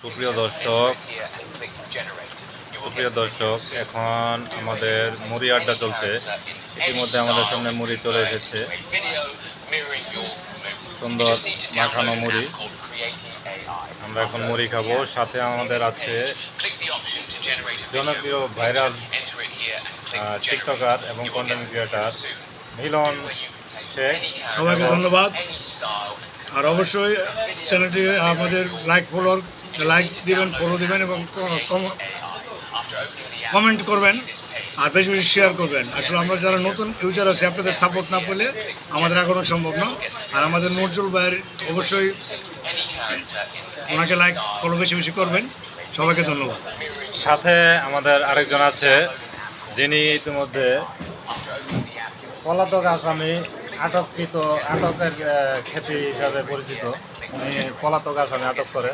সুপ্রিয় দর্শক সুপ্রিয় দর্শক, এখন আমাদের মুড়ি আড্ডা চলছে। ইতিমধ্যে আমাদের সামনে মুড়ি চলে এসেছে। সুন্দর মাখানো মুড়ি। আমরা এখন মুড়ি খাব। সাথে আমাদের আছে জনপ্রিয় ভাইরাল টিকটকার এবং কন্টেন্ট ক্রিয়েটার মিলন শেখ। সবাইকে ধন্যবাদ। আর অবশ্যই চ্যানেলটি আমাদের লাইক ফলোয়ার লাইক দিবেন ফলো দিবেন এবং কমেন্ট করবেন আর বেশি বেশি শেয়ার করবেন। আসলে আমরা যারা নতুন ইউজার আছে, আপনাদের সাপোর্ট না পেলে আমাদের এখনও সম্ভব না। আর আমাদের নজরুল ভাইয়ের অবশ্যই ওনাকে লাইক ফলো বেশি বেশি করবেন। সবাইকে ধন্যবাদ। সাথে আমাদের আরেকজন আছে, যিনি ইতিমধ্যে পলাতক আসামি, আটককৃত, আটকের খ্যাতি হিসাবে পরিচিত। উনি পলাতক আসামি আটক করে।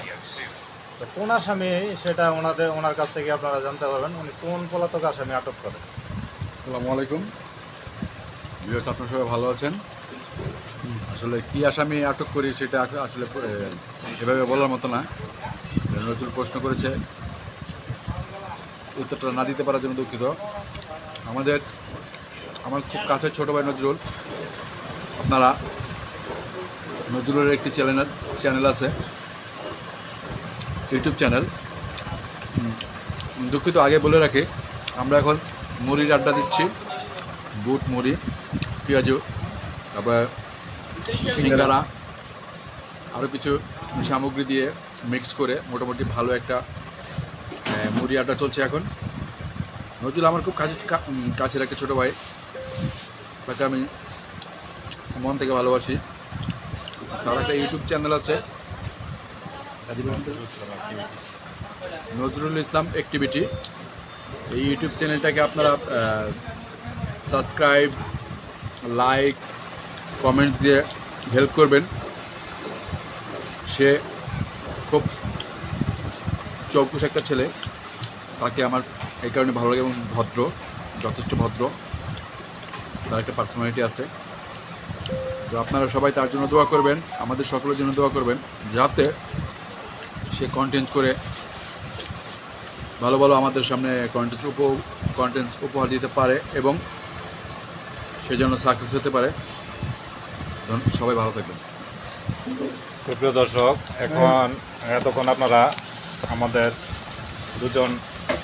তো কোন আসামি সেটা ওনাদের, ওনার কাছ থেকে আপনারা জানতে পারবেন। উনি কোন পলাতক আসামি আটক করে? আসসালামু আলাইকুম। প্রিয় ছাত্র সবাই ভালো আছেন? আসলে কি আসামি আটক করি সেটা আস- আসলে এভাবে বলার মতো না। নজরুল প্রশ্ন করেছে। উত্তরটা না দিতে পারার জন্য দুঃখিত। আমাদের, আমার খুব কাছের ছোটো ভাই নজরুল। আপনারা নজরুলের একটি চ্যানেল চ্যানেল আছে। YouTube channel. দুঃখিত, আগে বলে রাখি, আমরা এখন মুড়ির আড্ডা দিচ্ছি। বুট মুড়ি, পেঁয়াজু, তারপর সিঙ্গারা আরও কিছু সামগ্রী দিয়ে মিক্স করে মোটামুটি ভালো একটা মুড়ি আড্ডা চলছে এখন। নজরুল, আমার খুব কাছে কাছের একটা ছোটো ভাই, তাকে আমি মন থেকে ভালোবাসি। তার একটা ইউটিউব চ্যানেল আছে নজরুল ইসলাম অ্যাক্টিভিটি এই ইউটিউব চ্যানেলটাকে আপনারা সাবস্ক্রাইব লাইক কমেন্ট দিয়ে হেল্প করবেন। সে খুব চৌকুশ একটা ছেলে। তাকে আমার এই কারণে ভালো লাগে এবং ভদ্র, যথেষ্ট ভদ্র। তার একটা পার্সোনালিটি আছে। তো আপনারা সবাই তার জন্য দোয়া করবেন, আমাদের সকলের জন্য দোয়া করবেন, যাতে সে কন্টেন্ট করে ভালো ভালো আমাদের সামনে কন্টেন্ট উপ কন্টেন্ট উপহার দিতে পারে এবং সে যেন সাকসেস হতে পারে। সবাই ভালো থাকবেন। সুপ্রিয় দর্শক এখন এতক্ষণ আপনারা আমাদের দুজন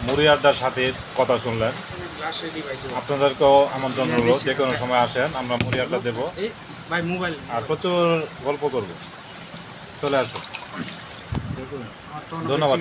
মুড়ি আড্ডার সাথীর কথা শুনলেন। আপনাদেরকেও আমন্ত্রণ রইল যে কোনো সময় আসেন আমরা মুড়ি আড্ডা দেবো। মোবাইল আর প্রচুর গল্প করব। চলে আসুন। ধন্যবাদ